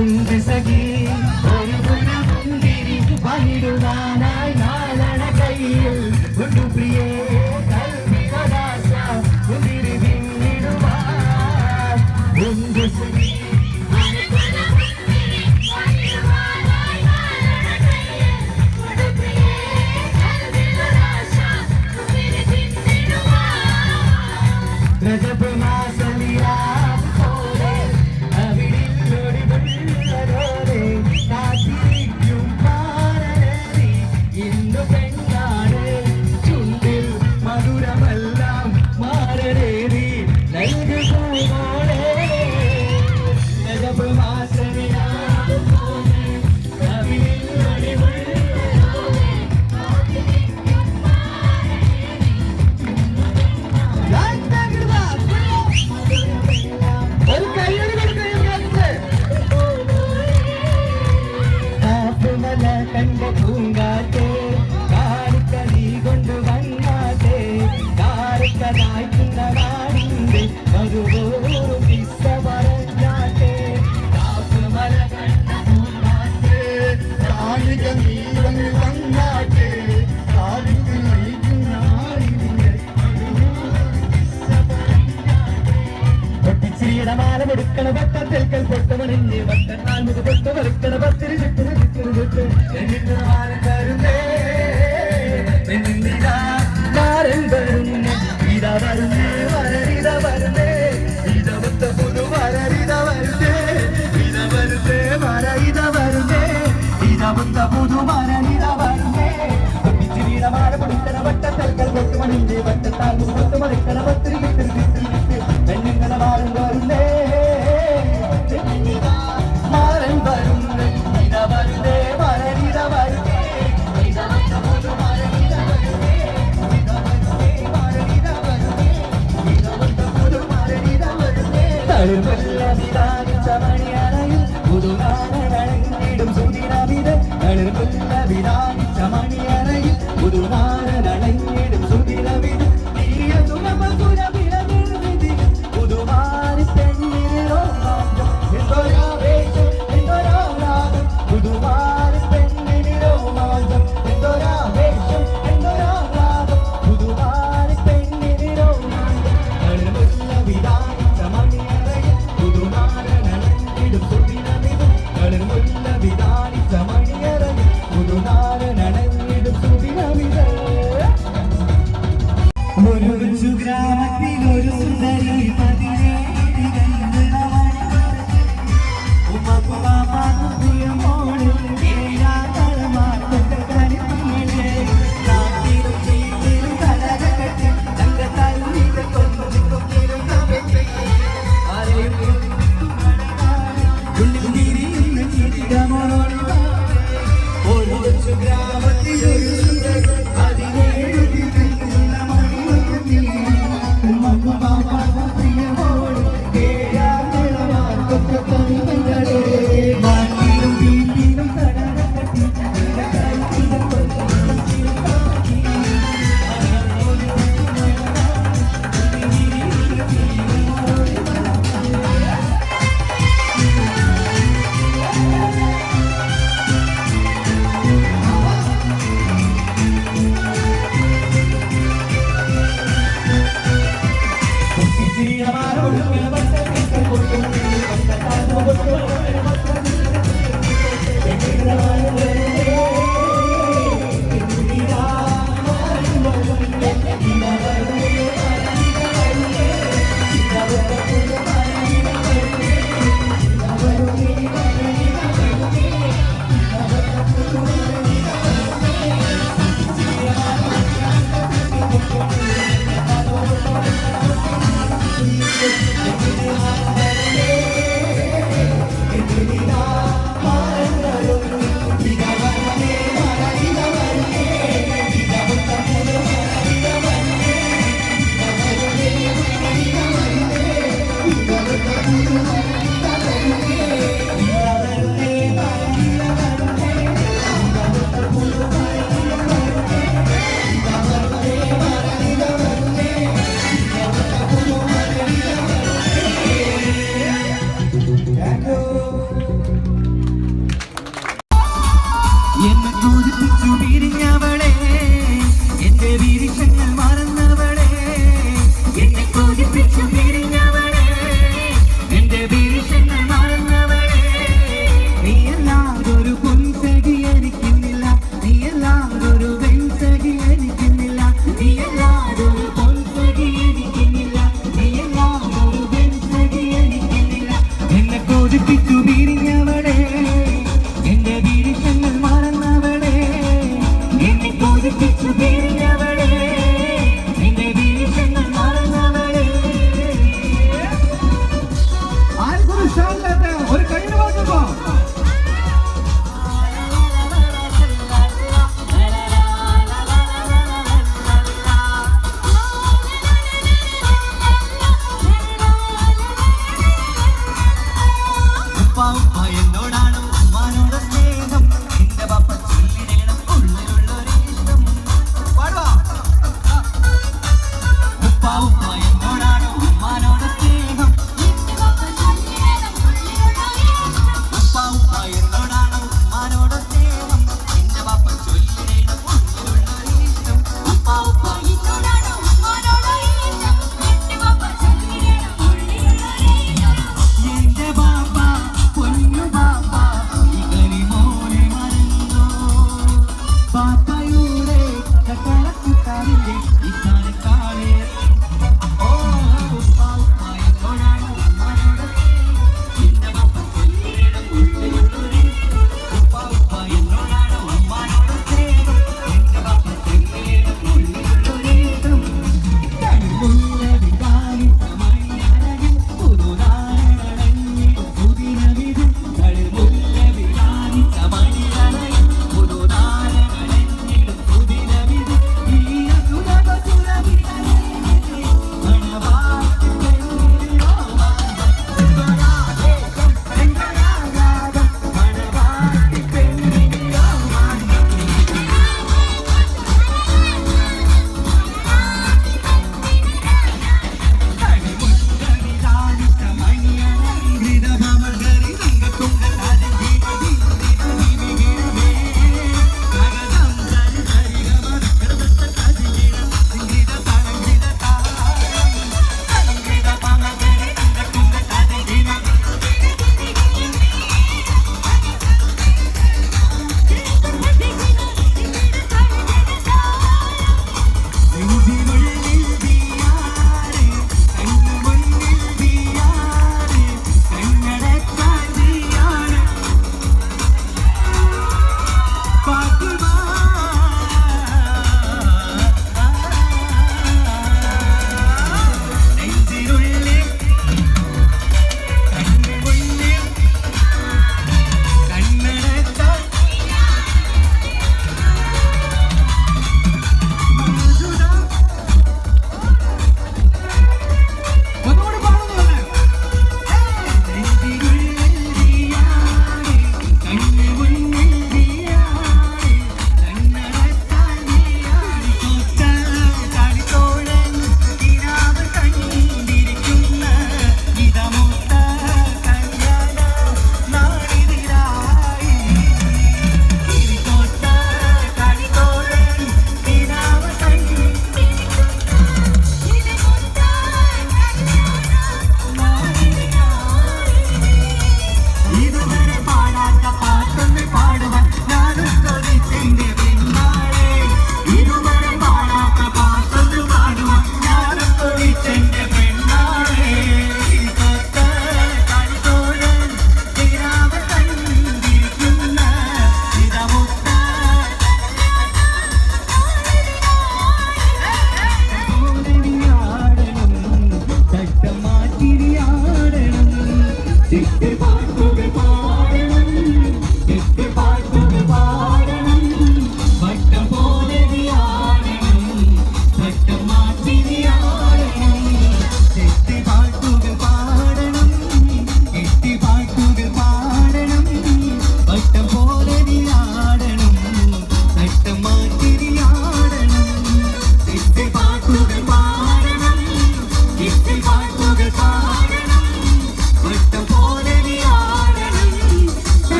കുന്തിസഖി ഒരു പുനപുന്തിരി പകിടുവാനായി നാളണ കയ്യിൽ കൊണ്ടുപ്രിയേ പുതുനാടനടങ്ങിടും സുദിനവിധ നടുക്കുള്ള വിരാമിച്ച മണിയ ദൂരിപ്പിച്ചു പിരിഞ്ഞവളെ.